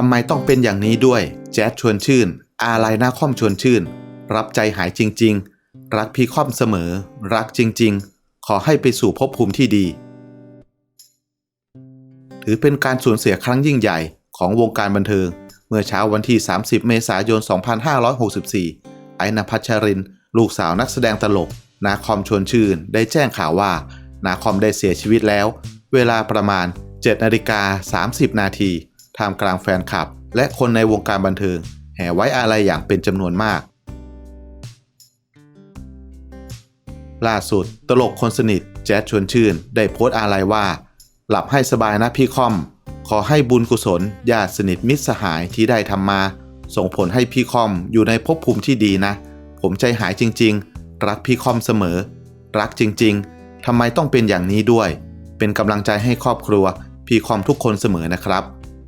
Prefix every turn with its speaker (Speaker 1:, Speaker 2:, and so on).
Speaker 1: ทำไมต้องเป็นอย่างนี้ด้วย แจ๊ดชวนชื่น อาลัยนาคอมชวนชื่น รับใจหายจริง ๆ รักพี่ค่อมเสมอ รักจริง ๆ ขอให้ไปสู่ภพภูมิที่ดี ถือเป็นการสูญเสียครั้งยิ่งใหญ่ของวงการบันเทิง เมื่อเช้าวันที่ 30 เมษายน 2564 ไอ้นภัชริน ลูกสาวนักแสดงตลก นาคอมชวนชื่น ได้แจ้งข่าวว่า นาคอมได้เสียชีวิตแล้ว เวลาประมาณ7นาฬิกา30 นาที ท่ามกลางแฟนคลับ และคนในวงการบันเทิง แห่ไว้อาลัยอย่างเป็นจำนวนมาก ล่าสุดตลกคนสนิทแจ๊ดชวนชื่น ได้โพสต์อาลัยว่า หลับให้สบายนะพี่คอม ขอให้บุญกุศลญาติสนิทมิตรสหายที่ได้ทำมา ส่งผลให้พี่คอมอยู่ในภพภูมิที่ดีนะ ผมใจหายจริง ๆ รักพี่คอมเสมอ รักจริง ๆทำไมต้องเป็นอย่างนี้ด้วย เป็นกำลังใจให้ครอบครัว พี่คอมทุกคนเสมอนะครับ